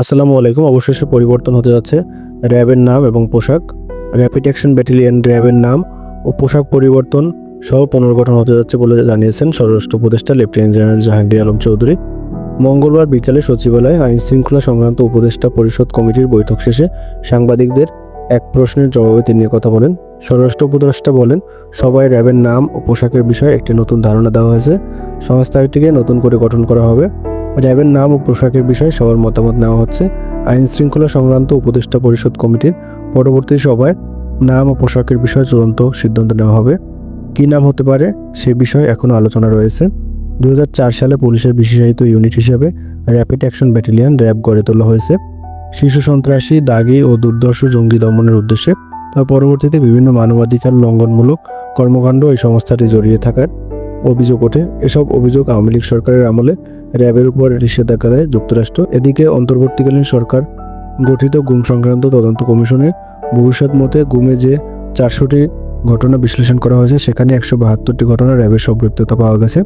আসসালামু আলাইকুম। অবশেষে পরিবর্তন হতে যাচ্ছে র্যাবের নাম এবং পোশাক। র্যাপিড অ্যাকশন ব্যাটালিয়ন র্যাবের নাম ও পোশাক পরিবর্তন সহ পুনর্গঠন হতে যাচ্ছে বলে জানিয়েছেন স্বরাষ্ট্র উপদেষ্টা লেফটেন্যান্ট জেনারেল জাহাঙ্গীর আলম চৌধুরী। মঙ্গলবার বিকালে সচিবালয়ে আইন শৃঙ্খলা সংক্রান্ত উপদেষ্টা পরিষদ কমিটির বৈঠক শেষে সাংবাদিকদের এক প্রশ্নের জবাবে তিনি কথা বলেন। স্বরাষ্ট্র উপদেষ্টা বলেন, সবাই র্যাবের নাম ও পোশাকের বিষয়ে একটি নতুন ধারণা দেওয়া হয়েছে। সংস্থাটিকে নতুন করে গঠন করা হবে। র্যাবের নাম ও পোশাকের বিষয়ে সবার মতামত নেওয়া হচ্ছে। আইন শৃঙ্খলা সংক্রান্ত উপদেষ্টা পরিষদ কমিটির পরবর্তী সভায় নাম ও পোশাকের বিষয়ে চূড়ান্ত সিদ্ধান্ত নেওয়া হবে। কী নাম হতে পারে সে বিষয়ে এখনও আলোচনা রয়েছে। দু হাজার চার সালে পুলিশের বিশেষায়িত ইউনিট হিসেবে র্যাপিড অ্যাকশন ব্যাটালিয়ন র্যাব গড়ে তোলা হয়েছে। শিশু সন্ত্রাসী, দাগি ও দুর্দর্শ জঙ্গি দমনের উদ্দেশ্যে। তার পরবর্তীতে বিভিন্ন মানবাধিকার লঙ্ঘনমূলক কর্মকাণ্ড এই সংস্থাটি জড়িয়ে থাকার অভিযোগ ওঠে। এসব অভিযোগ আওয়ামী লীগ সরকারের আমলে র্যাবের উপর নিষেধাজ্ঞা দেয় যুক্তরাষ্ট্র। এদিকে অন্তর্বর্তীকালীন সরকার গঠিত গুম সংক্রান্ত তদন্ত কমিশনের ভবিষ্যৎ মতে গুমে যে চারশোটি ঘটনা বিশ্লেষণ করা হয়েছে, সেখানে একশো বাহাত্তরটি ঘটনা র্যাবের সম্পৃক্ততা পাওয়া গেছে।